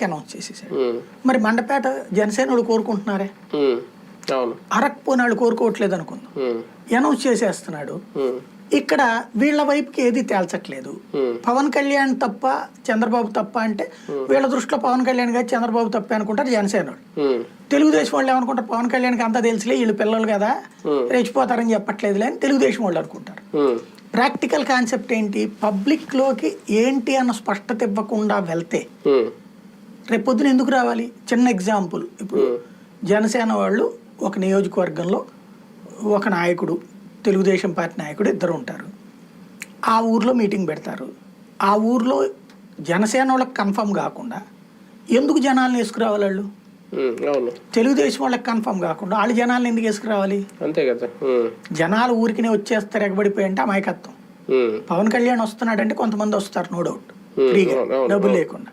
Araku announce చేసేసాడు మరి మండపేట జనసేన వాళ్ళు కోరుకుంటున్నారే? అరకు పోనీ వాళ్ళు కోరుకోవట్లేదు అనుకుందాం అనౌన్స్ చేసేస్తున్నాడు. ఇక్కడ వీళ్ళ వైపుకి ఏది తేల్చట్లేదు. పవన్ కళ్యాణ్ తప్ప చంద్రబాబు తప్ప అంటే వీళ్ళ దృష్టిలో పవన్ కళ్యాణ్ గారు చంద్రబాబు తప్ప అనుకుంటారు జనసేన వాళ్ళు తెలుగుదేశం వాళ్ళు ఏమనుకుంటారు? పవన్ కళ్యాణ్కి అంతా తెలుసులే వీళ్ళు పిల్లలు కదా. రెచ్చిపోతారని చెప్పట్లేదులే అని తెలుగుదేశం వాళ్ళు అనుకుంటారు. ప్రాక్టికల్ కాన్సెప్ట్ ఏంటి? పబ్లిక్లోకి ఏంటి అన్న స్పష్టత ఇవ్వకుండా వెళ్తే ఉమ్, రేపు పొద్దున ఎందుకు రావాలి? చిన్న ఎగ్జాంపుల్. ఇప్పుడు జనసేన వాళ్ళు ఒక నియోజకవర్గంలో ఒక నాయకుడు తెలుగుదేశం పార్టీ నాయకుడు ఇద్దరు ఉంటారు. ఆ ఊర్లో మీటింగ్ పెడతారు. ఆ ఊర్లో జనసేన వాళ్ళకి కన్ఫర్మ్ కాకుండా ఎందుకు జనాలను వేసుకురావాలి వాళ్ళు? తెలుగుదేశం వాళ్ళకి కన్ఫర్మ్ కాకుండా వాళ్ళు జనాలను ఎందుకు వేసుకురావాలి? అంతే కదా. జనాలు ఊరికినే వచ్చేస్తారు అంటే అమాయకత్వం. పవన్ కళ్యాణ్ వస్తున్నాడంటే కొంతమంది వస్తారు నో డౌట్ ఫ్రీగా డబ్బులు. లేకుండా.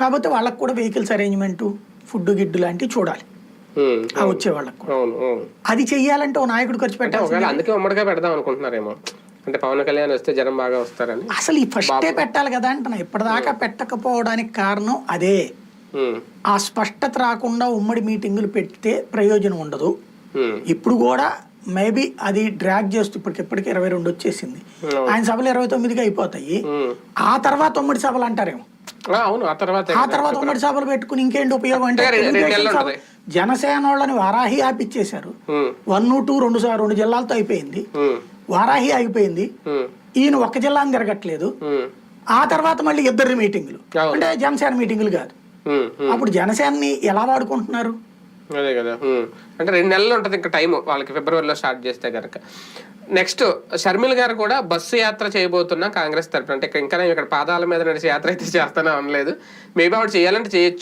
కాకపోతే వాళ్ళకు కూడా వెహికల్స్ అరేంజ్మెంట్ ఫుడ్ గిడ్డు లాంటివి చూడాలి. ఆ వచ్చే వాళ్ళకు అది చెయ్యాలంటే ఓ నాయకుడు ఖర్చు పెట్టాలి అందుకే ఉమ్మడిగా పెడదాం అనుకుంటున్నారేమో. అంటే పవన్ కళ్యాణ్ వస్తే జనం బాగా వస్తారని. అసలు ఈ ఫస్టే పెట్టాలి కదా అంటున్నా. ఇప్పటిదాకా పెట్టకపోవడానికి కారణం అదే. ఆ స్పష్టత రాకుండా ఉమ్మడి మీటింగులు పెడితే ప్రయోజనం ఉండదు. ఇప్పుడు కూడా మేబీ అది డ్రాగ్ చేస్తూ ఇప్పటికి ఇప్పటికి ఇరవై రెండు వచ్చేసింది. ఆయన సభలు ఇరవై తొమ్మిదికి అయిపోతాయి. ఆ తర్వాత ఉమ్మడి సభలు అంటారేమో. అవును ఆ తర్వాత ఆ తర్వాత ఉమ్మడి సభలు పెట్టుకుని ఇంకేంటి ఉపయోగం అంటే. జనసేన వాళ్ళని వారాహి ఆపిచ్చేశారు. వన్ టూ రెండు సా- రెండు జిల్లాలతో అయిపోయింది. వారాహి ఆగిపోయింది. ఈయన ఒక్క జిల్లాని తిరగట్లేదు. ఆ తర్వాత మళ్ళీ ఇద్దరు మీటింగులు. అంటే జనసేన మీటింగులు కాదు. అప్పుడు జనసేనని ఎలా వాడుకుంటున్నారు? అదే కదా. అంటే రెండు నెలలు ఉంటుంది ఇంకా టైం వాళ్ళకి ఫిబ్రవరిలో స్టార్ట్ చేస్తే కనుక నెక్స్ట్ షర్మిల్ గారు కూడా బస్సు యాత్ర చేయబోతున్నా కాంగ్రెస్ తరఫున అంటే ఇంకా నేను ఇక్కడ పాదాల మీద నడిచి యాత్ర అయితే చేస్తానో అనలేదు. మేబీ ఆవిడ చేయాలంటే చేయొచ్చు.